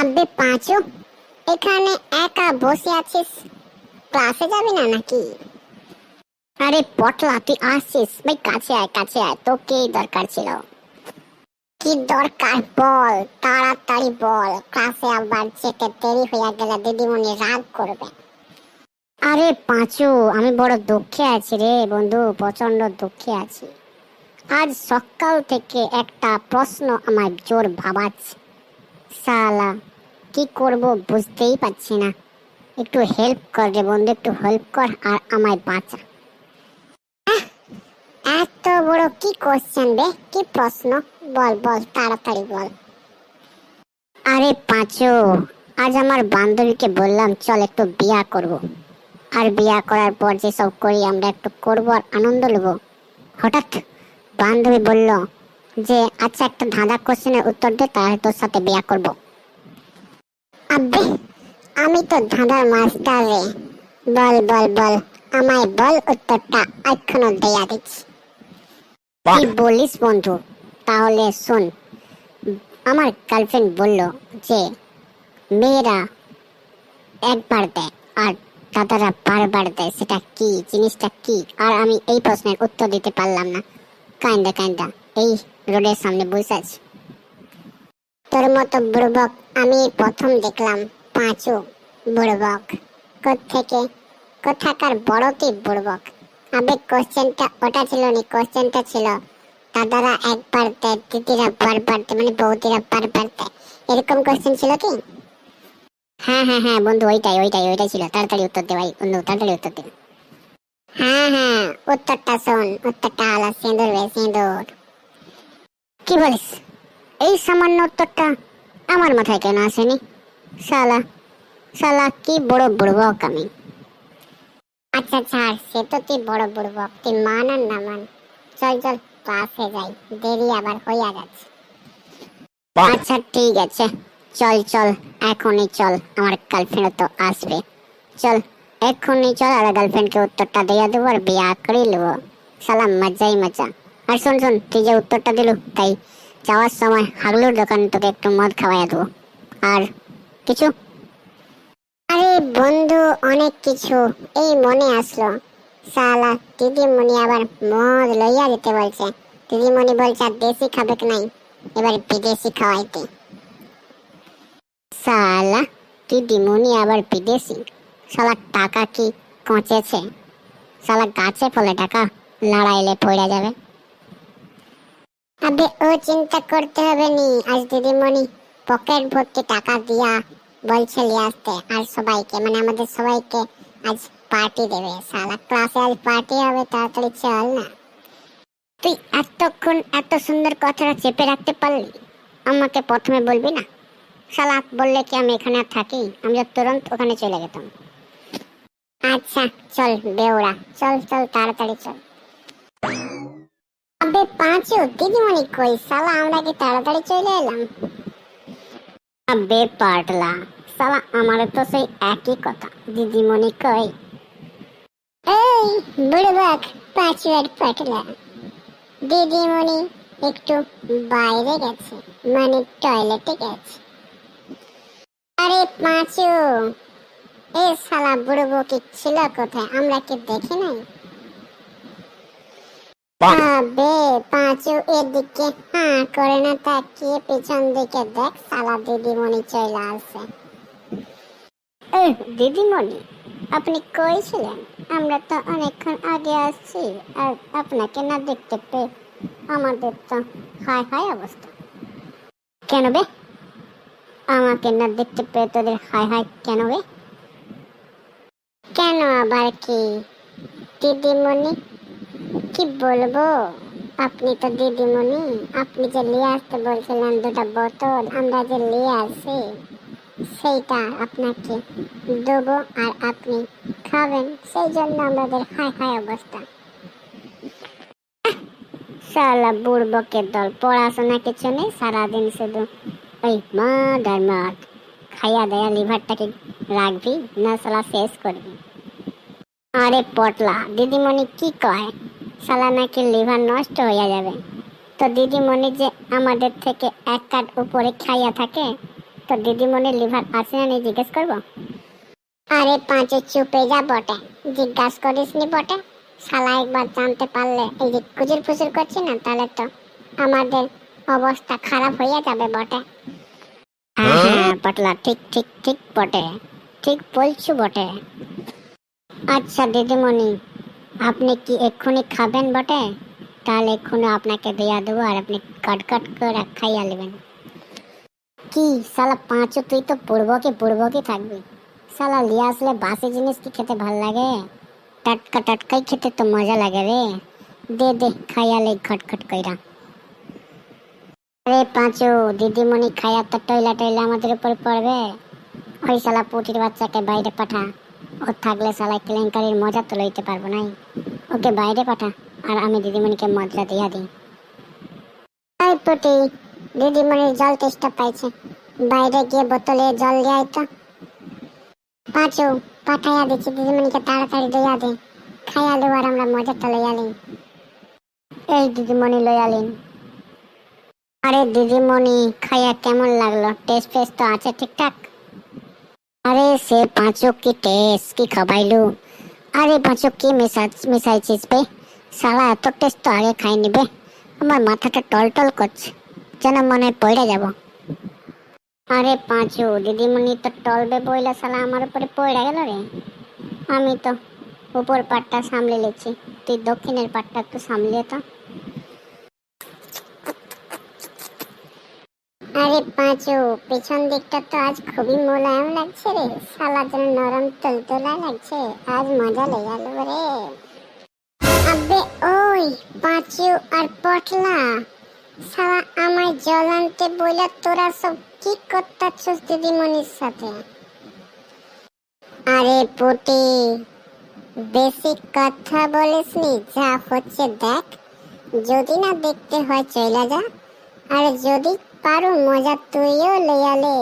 আব্বে পাঁচু, এখানে একা বসে আছিস? ক্লাসে যাবি না নাকি? আরে পটলা, তুই আসছিস? ভাই, কাছে আয় কাছে আয়, তোকে দরকার ছিল। কি দরকার বল, তাড়াতাড়ি বল ক্লাসে আবার যেতে দেরি হয়ে গেলে দিদিমণি রাগ করবে। আরে পাঁচু, আমি বড় দুঃখে আছি রে বন্ধু প্রচণ্ড দুঃখে আছি। আজ সকাল থেকে একটা প্রশ্ন আমার জোর ভাবাচ্ছে। সালা কি করব বুঝতেই পারছি না। একটু হেল্প কর রে বন্ধু, একটু হেল্প কর আর আমায় বাঁচা। এত বড় কি কোশ্চেন রে, কি প্রশ্ন? বল বল, তাড়াতাড়ি বল। আরে পাঁচু, আজ আমার বান্ধবীকে বললাম, চল একটু বিয়া করব। আর বিয়া করার পর যেসব করি আমরা একটু করব আর আনন্দ নেব। হঠাৎ বান্ধবী বলল যে আচ্ছা একটা ধাঁধা কোশ্চেনের উত্তর দে, তাহলে তোর সাথে বিয়া করব। আব্বে আমি তো ধাঁধার মাস্টার রে বল বল বল আমায় বল উত্তরটা এখনও দেয়া দিচ্ছি। কি বলিস বন্ধু? তাহলে শোন আমার গার্লফ্রেন্ড বলল যে মেয়েরা একবার দেয় আর দাদারা বারবার দেয় সেটা কি জিনিসটা কি? আর আমি এই প্রশ্নের উত্তর দিতে পারলাম না। কাইন্দা কাইন্দা এই রোডের সামনে বসে আছি। তোর মতো বুড়বক আমি প্রথম দেখলাম, পাঁচু বুড়বক। থেকে কোথাকার বড় তুই বুড়বক? আবে কোশ্চেনটা ওটা ছিল নি কোশ্চেনটা ছিল, দাদারা একবার দেয়, দিদিরা বারবার দেয় মানে বৌদিরা বারবার দেয়। এরকম কোশ্চেন ছিল কি? হ্যাঁ হ্যাঁ হ্যাঁ বন্ধু, ওইটাই ওইটাই ওইটাই ছিল। তাড়াতাড়ি উত্তর দে ভাই, বন্ধু, তাড়াতাড়ি উত্তর দে। হ্যাঁ হ্যাঁ উত্তরটা শোন, উত্তরটা হলো সিঁদুর বে, সিঁদুর। কি বলিস? এই সামান্য উত্তরটা আমার মাথায় কেন আসেনি? শালা শালা কি বড় বুড়বক আমি। আচ্ছা ছাড় সে তো তুই বড় বুড়বক? তুই মান আর না মান? চল চল ক্লাসে যাই দেরি আবার হইয়া যাচ্ছে। আচ্ছা ঠিক আছে। চল চল এখনই চল আমার গার্লফ্রেন্ড তো আসবে। চল এখনই চল আর গার্লফ্রেন্ডকে উত্তরটা দিয়ে দেবো আর বিয়া করে নেব। সালাম মজাই মজা। আর শোন শোন তুই যে উত্তরটা দিলু তাই যাওয়ার সময় হাগলুর দোকান তোকে একটু মদ খাওয়াইয়া দেবো। আর কিছু? আরে বন্ধু অনেক কিছু। এই মনে আসলো। সালা দিদিমণি আবার মদ লইয়া দিতে বলছে। দিদিমণি বলছে আর দেশি খাবে নাই এবার বিদেশি খাওয়াইতে। সালা দিদিমণি আবার বিদেশি? সালা টাকা কি কঁচেছে? সালা গাছে ফলে টাকা লড়াইলে পড়ে যাবে। আবে ও চিন্তা করতে হবে নি। আজ দিদিমণি পকেট ভর্তি টাকা দিয়া বলছে নিয়ে আসতে। আর সবাইকে মানে আমাদের সবাইকে আজ পার্টি দেবে। সালা ক্লাসে আজ পার্টি হবে, তাড়াতাড়ি চল না। তুই এতক্ষণ এত সুন্দর কথাটা চেপে রাখতে পারলি? আমাকে প্রথমে বলবি না? শালা বললে কি আমি এখানে আর থাকি? আমি তো তুরন্ত ওখানে চলে যেতাম। আচ্ছা চল বেওড়া চল চল, তাড়াতাড়ি চল। আবে পাঁচু দিদিমণি কই? শালা আমরা কি তাড়াতাড়ি চলে এলাম? আবে পাটলা শালা আমার তো সেই একই কথা। দিদিমণি কই? এই বুড়বাক পাঁচু আর পাটলা দিদিমণি একটু বাইরে গেছে মানে টয়লেটে গেছে। আরে পাঁচু এ শালা বুড়বো কি ছিল কোথায়? আমরা কি দেখি নাই? পাঁচু এদিকে হ্যাঁ করে না তাকিয়ে পিছন দিকে দেখ, শালা দিদিমণি চলে আসে এ দিদিমণি, আপনি কই ছিলেন? আমরা তো অনেকক্ষণ আগে আসছি, আর আপনাকে না দেখতে পেয়ে আমাদের তো হায় হায় অবস্থা। কেন বে? আমাকে না দেখতে পেয়ে তোদের হায় হায় কেন বে? কেন আবার কি? দিদিমণি, কি বলব? আপনি তো দিদিমণি, আপনি যে নিয়ে আসতে বলছিলেন দুটা বোতল, আমরা যে নিয়ে আসি, সেইটা আপনাকে দেবো আর আপনি খাবেন সেই জন্য আমাদের হাই হাই অবস্থা। শালা বুড়বকের দল, পড়াশোনা কিছু নেই, সারাদিন শুধু ওই মদ আর মদ খাইয়া দেয়া লিভারটাকে রাখবি না শালা শেষ করবি। আরে পটলা, দিদিমণি কি কয়? শালা নাকি লিভার নষ্ট হইয়া যাবে। তো দিদিমণি যে আমাদের থেকে এক কাঠ উপরে খাইয়া থাকে তো দিদিমণির লিভার আছে না জিজ্ঞেস করব? আরে পাঁচে চুপে যা বটে জিজ্ঞাস করিস নি বটে। শালা একবার জানতে পারলে এই যে কুজুর ফুজুর করছি না তাহলে তো আমাদের অবস্থা খারাপ হইয়া যাবে বটে। হ্যাঁ হ্যাঁ? পটলা ঠিক ঠিক ঠিক বটে ঠিক বলছো বটে। আচ্ছা দিদিমণি আপনি কি এক্ষুনি খাবেন বটে? তাহলে এক্ষুনি আপনাকে দেয়া দেবো আর আপনি কাট কাট করে খাইয়া নেবেন। কি শালা পাঁচও তুই তো পড়ব কি পড়ব কি থাকবি। শালা লিয়ে আসলে বাসি জিনিস কি খেতে ভালো লাগে? টাটকা টাটকাই খেতে তো মজা লাগে রে। দে দে, খাইয়া লে খটখট কইরা। আরে পাঁচু, দিদিমণি খাইয়া তো টইলা টইলা আমাদের উপর পড়বে। ওই শালা পুটির বাচ্চাকে বাইরে পাঠা। ও থাকলে শালা কেলেঙ্কারির মজা তো লইতে পারব নাই। ওকে বাইরে পাঠা, আর আমি দিদিমণিকে মজা দিয়া দিই। এই পুটি দিদিমণির জল তেষ্টা পাইছে। বাইরে গিয়ে বোতলে জল দেয় তো। পাঁচু, পাঠাইয়া দিচ্ছি দিদিমণিকে তাড়াতাড়ি দিয়া দে। খাইয়া দেবো আর আমরা মজাটা লইয়ালিন এই দিদিমণি লইয়ালিন আরে দিদিমণি, খাইয়া কেমন লাগল? টেস্ট ফেস্ট তো আছে ঠিকঠাক? আরে সে পাঁচু কি টেস্ট কি খাবাইলু? আরে পাঁচু কি মিশা মিশাইছিস বে? সালা এত টেস্ট তো আগে খাই নিবে আমার মাথাটা টল টল করছে, যেন মনে পড়ে যাব। আরে পাঁচু, দিদিমণি তো টলবে বইলা শালা আমার উপরে পড়ে গেল রে। আমি তো উপর পাটটা সামলে নিচ্ছি, তুই দক্ষিণের পাটটা একটু সামলিয়ে তো। আরে পাঁচু পেছন দিকটা তো আজ খুবই মোলায়েম লাগছে রে। শালা যেন নরম তুলতুলা লাগছে, আজ মজা লেগে গেল রে। আবে ওই পাঁচু আর পটলা, শালা আমায় জল আনতে বইলা তোরা সব কি করতাচ্ছিস দিদিমণির সাথে? আরে পুটি, বেশি কথা বলিসনি, যা হচ্ছে দেখ। যদি না দেখতে হয় চলে যা, আর যদি পারো মজা তুইও লইয়ালে